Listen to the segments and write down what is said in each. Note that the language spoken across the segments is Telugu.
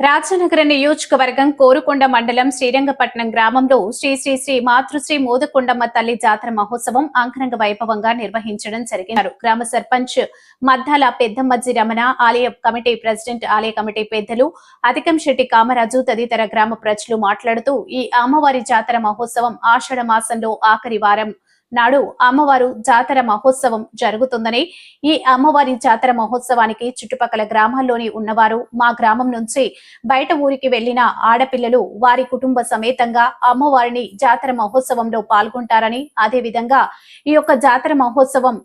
రాజనగర నియోజకవర్గం కోరుకొండ మండలం శ్రీరంగపట్నం గ్రామంలో శ్రీ శ్రీ శ్రీ మాతృశ్రీ మోదకొండమ్మ తల్లి జాతర మహోత్సవం అంగరంగ వైభవంగా నిర్వహించడం జరిగినారు గ్రామ సర్పంచ్ మద్దాల పెద్దమ్మజ్జి రమణ ఆలయ కమిటీ ప్రెసిడెంట్ ఆలయ కమిటీ పెద్దలు అధికం శెట్టి కామరాజు తదితర గ్రామ ప్రజలు మాట్లాడుతూ ఈ అమ్మవారి జాతర మహోత్సవం ఆషాఢ మాసంలో ఆఖరి వారం నాడు అమ్మవారు జాతర మహోత్సవం జరుగుతుందని. ఈ అమ్మవారి జాతర మహోత్సవానికి చుట్టుపక్కల గ్రామాల్లోని ఉన్నవారు మా గ్రామం నుంచి బయట ఊరికి వెళ్ళిన ఆడపిల్లలు వారి కుటుంబ సమేతంగా అమ్మవారిని జాతర మహోత్సవంలో పాల్గొంటారని అదే విధంగా ఈ యొక్క జాతర మహోత్సవం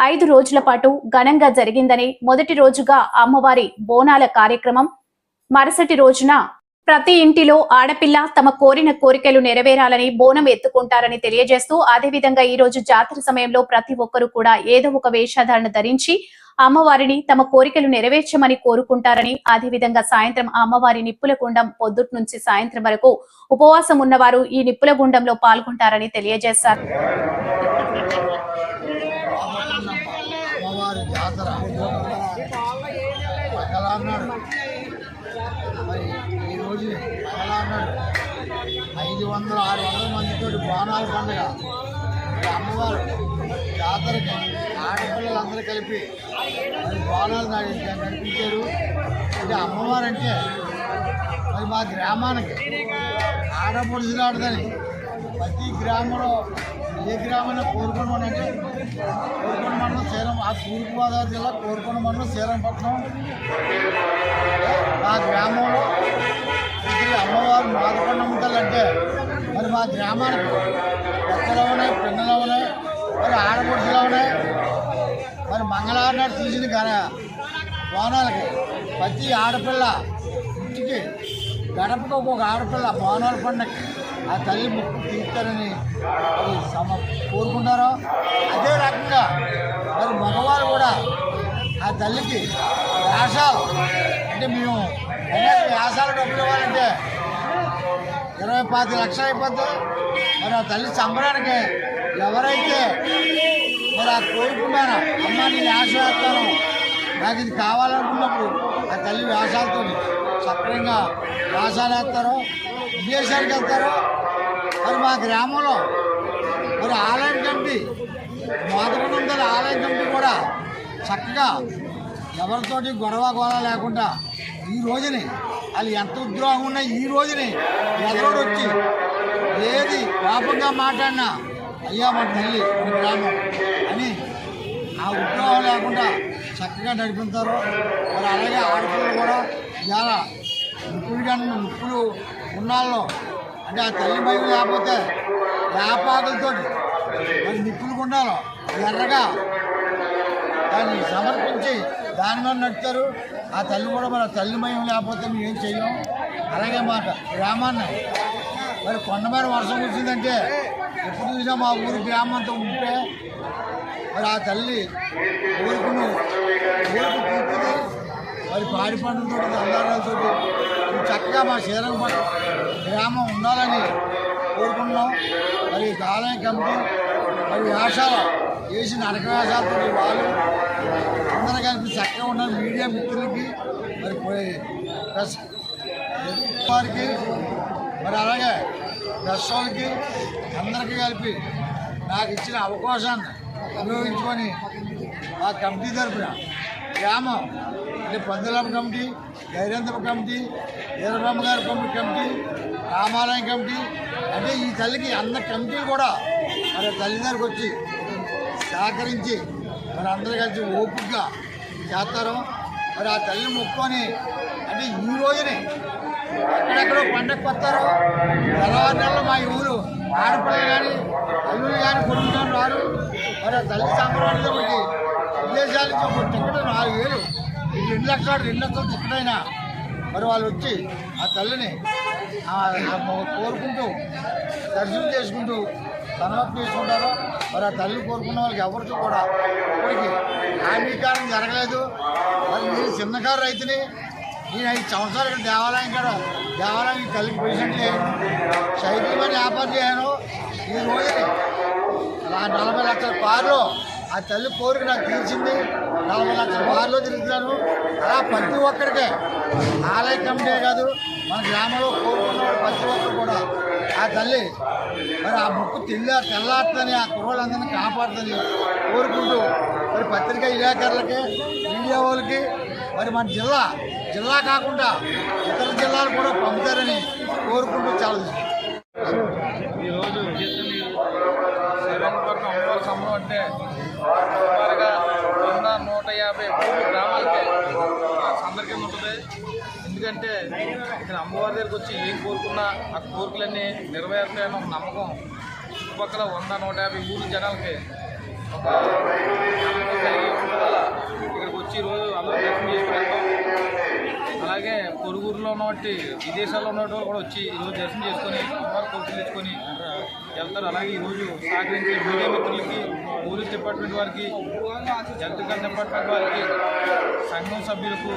ఐదు రోజుల పాటు ఘనంగా జరిగిందని. మొదటి రోజుగా అమ్మవారి బోనాల కార్యక్రమం. మరుసటి రోజున ప్రతి ఇంటిలో ఆడపిల్ల తమ కోరిన కోరికలు నెరవేరాలని బోనం ఎత్తుకుంటారని తెలియజేస్తూ అదేవిధంగా ఈ రోజు జాతర సమయంలో ప్రతి ఒక్కరూ కూడా ఏదో ఒక వేషధారణ ధరించి అమ్మవారిని తమ కోరికలు నెరవేర్చమని కోరుకుంటారని అదేవిధంగా సాయంత్రం అమ్మవారి నిప్పుల గుండం పొద్దుట్ నుంచి సాయంత్రం వరకు ఉపవాసం ఉన్నవారు ఈ నిప్పుల గుండంలో పాల్గొంటారని తెలియజేశారు. అమ్మవారి జాతర. మరి ఈ రోజు ఐదు వందల ఆరు వందల మందితో బోనాల పండుగ. అమ్మవారు జాతరకి ఆడపిల్లలందరూ కలిపి బోనాలు నడిపించారు. అంటే అమ్మవారు అంటే మరి మా గ్రామానికి ఆడపడుచులాడదని ప్రతి గ్రామంలో ఏ గ్రామంలో కోరుకొని అంటే కోరుకొని మండలం శ్రీరం ఆ తూర్పుగోదావరి జిల్లా కోరుకొని మండలం శ్రీరంపట్నం మా గ్రామంలో ఇక్కడ అమ్మవారు మాదకొండ అంటే మరి మా గ్రామానికి పెద్దలు ఉన్నాయి పిన్నలు ఉన్నాయి మరి ఆడపడుచులు ఉన్నాయి మరి మంగళవారం నాడు తీసిన గన బోనాలకి ప్రతి ఆడపిల్ల ఇంటికి గడపకు ఒక్కొక్క ఆడపిల్ల బోనాల పండుగకి ఆ తల్లి ముక్కు తీస్తారని సమ కోరుకుంటారు. అదే రకంగా మరి మగవారు కూడా ఆ తల్లికి వేషాలు అంటే మేము వ్యాసాలు వేషాల డబ్బులు ఇవ్వాలంటే ఇరవై పాతి లక్షలు అయిపోతే మరి ఆ తల్లి సంబరానికి ఎవరైతే మరి ఆ కోరుకున్నారో అమ్మ నేను ఆశవేస్తాను నాకు ఇది కావాలనుకున్నప్పుడు ఆ తల్లి వ్యాసాలతో సక్రమంగా వ్యాసాలు వేస్తారో విదేశానికి వెళ్తారో. మరి మా గ్రామంలో మరి ఆలయం కమిటీ మోదకొండ ఆలయం కమిటీ కూడా చక్కగా ఎవరితోటి గొడవ గోడ లేకుండా ఈ రోజుని. వాళ్ళు ఎంత ఉద్రోహం ఉన్నా ఈ రోజునే. ఎదరోడు వచ్చి ఏది పాపంగా మాట్లాడినా అయ్యా మన తల్లి మన గ్రామం అని ఆ ఉద్యోగం లేకుండా చక్కగా నడిపిస్తారు. మరి అలాగే ఆడపిల్లలు కూడా ఇలా ముక్కుడు కానీ ముక్కులు ఉన్నాళ్ళు అంటే ఆ తల్లి భయం లేకపోతే వేపాకులతో మరి నిప్పులు కొండాలో ఎర్రగా దాన్ని సమర్పించి దాని నడుతారు. ఆ తల్లి కూడా మన తల్లి మయం లేకపోతే మేము ఏం చెయ్యం? అలాగే మాట. గ్రామాన్ని మరి కొండ మీద వర్షం వచ్చిందంటే ఎప్పుడు చూసినా మా ఊరు గ్రామంతో ఉంటే మరి ఆ తల్లి ఊరుకును ఊరుకు మరి పాడి పంటలతో చక్కగా మా శ్రీరంగపట్నం గ్రామం ఉండాలని కోరుకున్నాం మరి ఆలయం కమిటీ మరి వేషాలు వేసి నడక వేషాలతో వాళ్ళు అందరూ కలిపి చక్కగా ఉన్న మీడియా మిత్రులకి మరి వారికి మరి అలాగే ప్రెస్ వాళ్ళకి అందరికీ కలిపి నాకు ఇచ్చిన అవకాశాన్ని ఉపయోగించుకొని ఆ కమిటీ తరఫున గ్రామం అంటే పందులమ్మ కమిటీ గైరంతమ్మ కమిటీ వీరబ్రహ్మ గారి కమిటీ కమిటీ రామాలయం కమిటీ అంటే ఈ తల్లికి అన్న కమిటీలు కూడా మరి తల్లిదారికి వచ్చి సహకరించి మరి అందరూ కలిసి ఓపికగా చేస్తారు. మరి ఆ తల్లిని మొక్కుకొని అంటే ఈ రోజునే ఎక్కడెక్కడో పండగ వస్తారు. తెల్లవారు నెలలో మా ఊరు ఆడపిల్లలు కానీ అల్లులు కానీ కొడుకులు కానీ రారు. మరి ఆ తల్లి సంబరానికి విదేశాల నుంచి ఒక టికెట్ నాలుగు వేలు ఈ రెండు లక్షలు రెండు లక్షలు టికెట్ అయినా మరి వాళ్ళు వచ్చి ఆ తల్లిని కోరుకుంటూ దర్శనం చేసుకుంటూ తనవప్పు చేసుకుంటారు మరి ఆ తల్లి కోరుకున్న వాళ్ళకి ఎవరికి కూడా ఇప్పటికి హామీకారం జరగలేదు. మరి నేను చిన్నకారు రైతుని నేను ఐదు సంవత్సరాలు ఇక్కడ దేవాలయం కాడ దేవాలయం తల్లికి పోయినట్లే సైకిల్ వ్యాపారం చేయను ఈ రోజు నలభై లక్షల కారులో ఆ తల్లి కోరిక నాకు తీర్చింది. నలభై లక్షల బార్లో తిరుగుతాను అలా ప్రతి ఒక్కరికే ఆలయ కమిటీ కాదు మన గ్రామంలో కోరుకున్న ప్రతి ఒక్కరు కూడా ఆ తల్లి మరి ఆ ముక్కు తెల్ల తెల్లార్తని ఆ కుర్రోళ్ళందరినీ కాపాడుతుంది కోరుకుంటూ మరి పత్రికా విలేకరులకి మీడియా వాళ్ళకి మరి మన జిల్లా జిల్లా కాకుండా ఇతర జిల్లాలు కూడా పంపుతారని కోరుకుంటూ చాలా ఈరోజు శ్రీరంగపట్నం అంటే సుమారుగా వంద నూట యాభై మూడు గ్రామాలకి అందరికీ ఉంటుంది ఎందుకంటే ఇక్కడ అమ్మవారి దగ్గరికి వచ్చి ఏం కోరుకున్నా ఆ కోరికలన్నీ నెరవేరుతాయని ఒక నమ్మకం. చుట్టుపక్కల వంద నూట యాభై ఊరు జనాలకి ఒక ఇక్కడికి వచ్చి ఈరోజు అందరూ దర్శనం చేసుకుంటాం అలాగే పొరుగురులో ఉన్నటువంటి విదేశాల్లో ఉన్నటువంటి వాళ్ళు కూడా వచ్చి ఈరోజు దర్శనం చేసుకొని అమ్మవారి వెళ్తారు. అలాగే ఈరోజు సహకరించే మీడియా మిత్రులకి పోలీస్ డిపార్ట్మెంట్ వారికి ఎలక్ట్రికల్ డిపార్ట్మెంట్ వారికి సంఘం సభ్యులకు